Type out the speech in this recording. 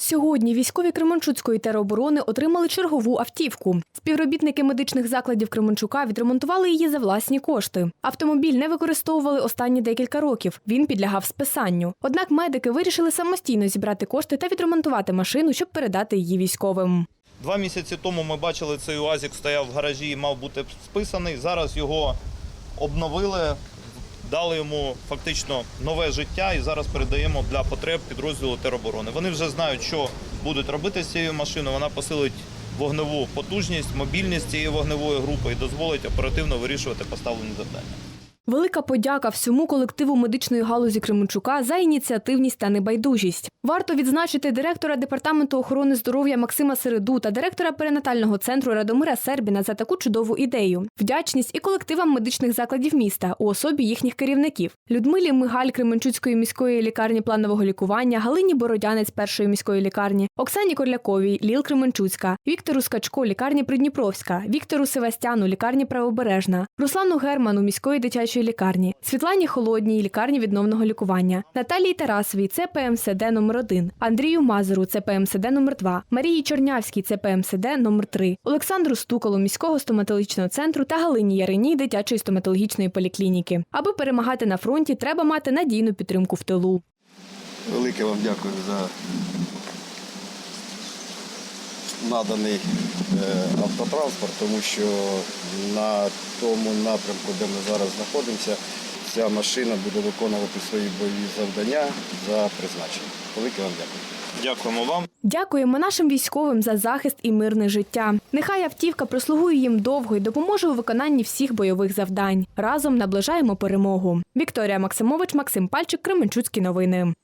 Сьогодні військові Кременчуцької тероборони отримали чергову автівку. Співробітники медичних закладів Кременчука відремонтували її за власні кошти. Автомобіль не використовували останні декілька років. Він підлягав списанню. Однак медики вирішили самостійно зібрати кошти та відремонтувати машину, щоб передати її військовим. Два місяці тому ми бачили, цей УАЗик стояв в гаражі і мав бути списаний. Зараз його обновили, дали йому фактично нове життя і зараз передаємо для потреб підрозділу тероборони. Вони вже знають, що будуть робити з цією машиною. Вона посилить вогневу потужність, мобільність цієї вогневої групи і дозволить оперативно вирішувати поставлені завдання. Велика подяка всьому колективу медичної галузі Кременчука за ініціативність та небайдужість. Варто відзначити директора департаменту охорони здоров'я Максима Середу та директора перинатального центру Радомира Сербіна за таку чудову ідею. Вдячність і колективам медичних закладів міста у особі їхніх керівників Людмилі Мигаль Кременчуцької міської лікарні планового лікування, Галині Бородянець першої міської лікарні, Оксані Корляковій, Ліл Кременчуцька, Віктору Скачко, лікарні Придніпровська, Віктору Севастяну, лікарні Правобережна, Руслану Герману, міської дитячої лікарні, Світлані Холодній, лікарні відновного лікування, Наталії Тарасовій, це ПМСД номер 1 Андрію Мазуру, це ПМСД номер 2 Марії Чорнявській, це ПМСД номер 3 Олександру Стукалу, міського стоматологічного центру та Галині Яриній, дитячої стоматологічної поліклініки. Аби перемагати на фронті, треба мати надійну підтримку в тилу. Велике вам дякую за наданий е, автотранспорт, тому що на тому напрямку, де ми зараз знаходимося, ця машина буде виконувати свої бойові завдання за призначенням. Велике вам дякую. Дякуємо вам. Дякуємо нашим військовим за захист і мирне життя. Нехай автівка прослугує їм довго і допоможе у виконанні всіх бойових завдань. Разом наближаємо перемогу. Вікторія Максимович, Максим Пальчик, Кременчуцькі новини.